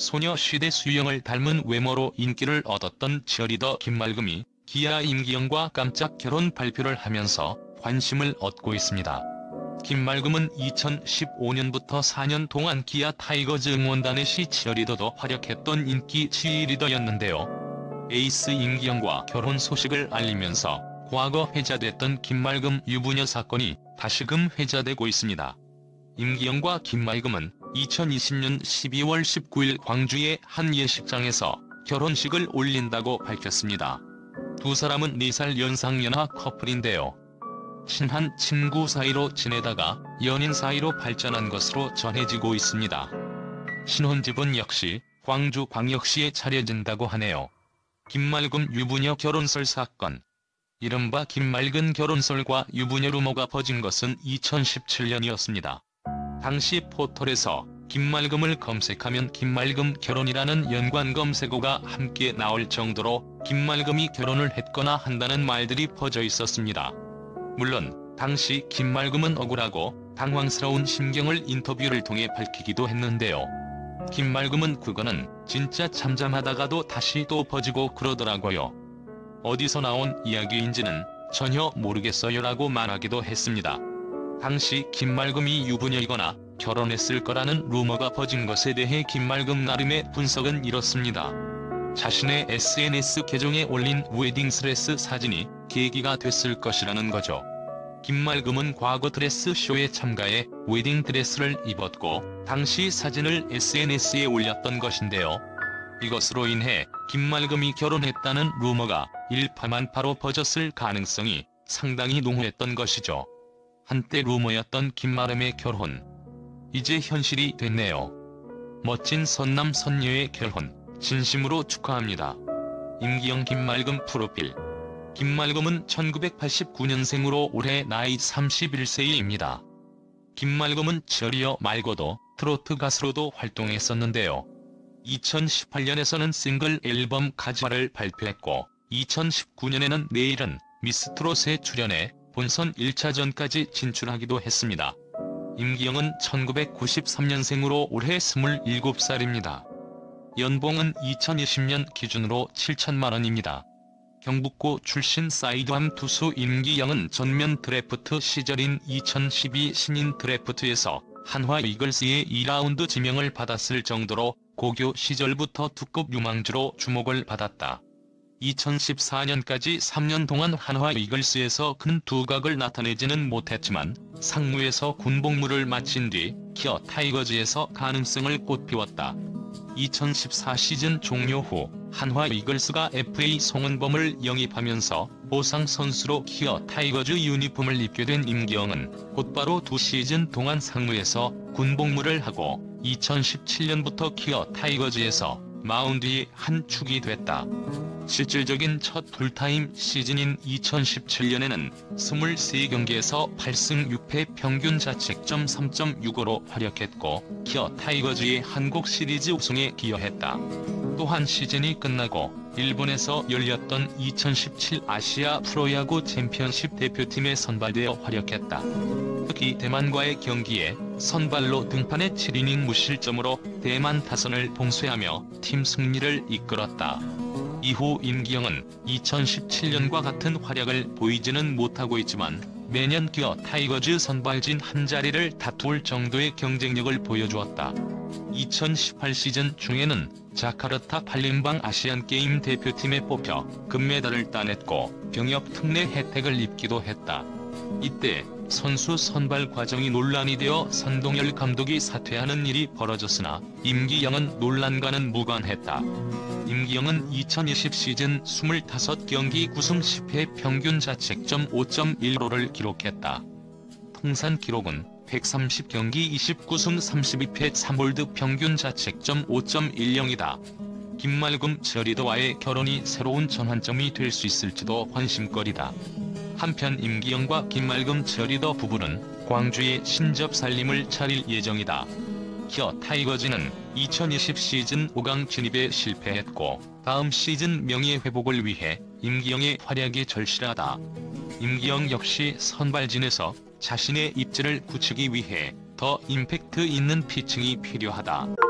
소녀시대 수영을 닮은 외모로 인기를 얻었던 치어리더 김말금이 기아 임기영과 깜짝 결혼 발표를 하면서 관심을 얻고 있습니다. 김말금은 2015년부터 4년 동안 기아 타이거즈 응원단의 시 치어리더도 활약했던 인기 치리더였는데요. 에이스 임기영과 결혼 소식을 알리면서 과거 회자됐던 김말금 유부녀 사건이 다시금 회자되고 있습니다. 임기영과 김말금은 2020년 12월 19일 광주의 한 예식장에서 결혼식을 올린다고 밝혔습니다. 두 사람은 4살 연상연하 커플인데요. 친한 친구 사이로 지내다가 연인 사이로 발전한 것으로 전해지고 있습니다. 신혼집은 역시 광주광역시에 차려진다고 하네요. 김말금 유부녀 결혼설 사건 이른바 김말근 결혼설과 유부녀 루머가 퍼진 것은 2017년이었습니다. 당시 포털에서 김말금을 검색하면 김말금 결혼이라는 연관 검색어가 함께 나올 정도로 김말금이 결혼을 했거나 한다는 말들이 퍼져 있었습니다. 물론 당시 김말금은 억울하고 당황스러운 심경을 인터뷰를 통해 밝히기도 했는데요. 김말금은 그거는 진짜 잠잠하다가도 다시 또 퍼지고 그러더라고요. 어디서 나온 이야기인지는 전혀 모르겠어요라고 말하기도 했습니다. 당시 김말금이 유부녀이거나 결혼했을 거라는 루머가 퍼진 것에 대해 김말금 나름의 분석은 이렇습니다. 자신의 SNS 계정에 올린 웨딩 스레스 사진이 계기가 됐을 것이라는 거죠. 김말금은 과거 드레스 쇼에 참가해 웨딩 드레스를 입었고 당시 사진을 SNS에 올렸던 것인데요. 이것으로 인해 김말금이 결혼했다는 루머가 일파만파로 퍼졌을 가능성이 상당히 농후했던 것이죠. 한때 루머였던 김말금의 결혼. 이제 현실이 됐네요. 멋진 선남 선녀의 결혼, 진심으로 축하합니다. 임기영 김말금 프로필 김말금은 1989년생으로 올해 나이 31세입니다. 김말금은 처리어 말고도 트로트 가수로도 활동했었는데요. 2018년에서는 싱글 앨범 가지마를 발표했고 2019년에는 내일은 미스트롯에 출연해 본선 1차전까지 진출하기도 했습니다. 임기영은 1993년생으로 올해 27살입니다. 연봉은 2020년 기준으로 7천만 원입니다. 경북고 출신 사이드암 투수 임기영은 전면 드래프트 시절인 2012 신인 드래프트에서 한화 이글스의 2라운드 지명을 받았을 정도로 고교 시절부터 두껍 유망주로 주목을 받았다. 2014년까지 3년 동안 한화 이글스에서 큰 두각을 나타내지는 못했지만 상무에서 군복무를 마친 뒤 키어 타이거즈에서 가능성을 꽃피웠다. 2014 시즌 종료 후 한화 이글스가 FA 송은범을 영입하면서 보상 선수로 키어 타이거즈 유니폼을 입게 된 임기영은 곧바로 두 시즌 동안 상무에서 군복무를 하고 2017년부터 키어 타이거즈에서 마운드의 한 축이 됐다. 실질적인 첫 풀타임 시즌인 2017년에는 23경기에서 8승 6패 평균 자책점 3.65로 활약했고 키어 타이거즈의 한국 시리즈 우승에 기여했다. 또한 시즌이 끝나고 일본에서 열렸던 2017 아시아 프로야구 챔피언십 대표팀에 선발되어 활약했다. 특히 대만과의 경기에 선발로 등판해 7이닝 무실점으로 대만 타선을 봉쇄하며 팀 승리를 이끌었다. 이후 임기영은 2017년과 같은 활약을 보이지는 못하고 있지만 매년 기어 타이거즈 선발진 한자리를 다툴 정도의 경쟁력을 보여주었다. 2018 시즌 중에는 자카르타 팔림방 아시안게임 대표팀에 뽑혀 금메달을 따냈고 병역 특례 혜택을 입기도 했다. 이때 선수 선발 과정이 논란이 되어 선동열 감독이 사퇴하는 일이 벌어졌으나 임기영은 논란과는 무관했다. 임기영은 2020 시즌 25경기 9승 10패 평균 자책점 5.15를 기록했다. 통산 기록은 130경기 29승 32패 3홀드 평균 자책점 5.10이다. 김말금 저리더와의 결혼이 새로운 전환점이 될 수 있을지도 관심거리다. 한편 임기영과 김말금 저리더 부부는 광주에 신접 살림을 차릴 예정이다. 키어 타이거즈는 2020 시즌 5강 진입에 실패했고 다음 시즌 명예 회복을 위해 임기영의 활약이 절실하다. 임기영 역시 선발진에서 자신의 입지를 굳히기 위해 더 임팩트 있는 피칭이 필요하다.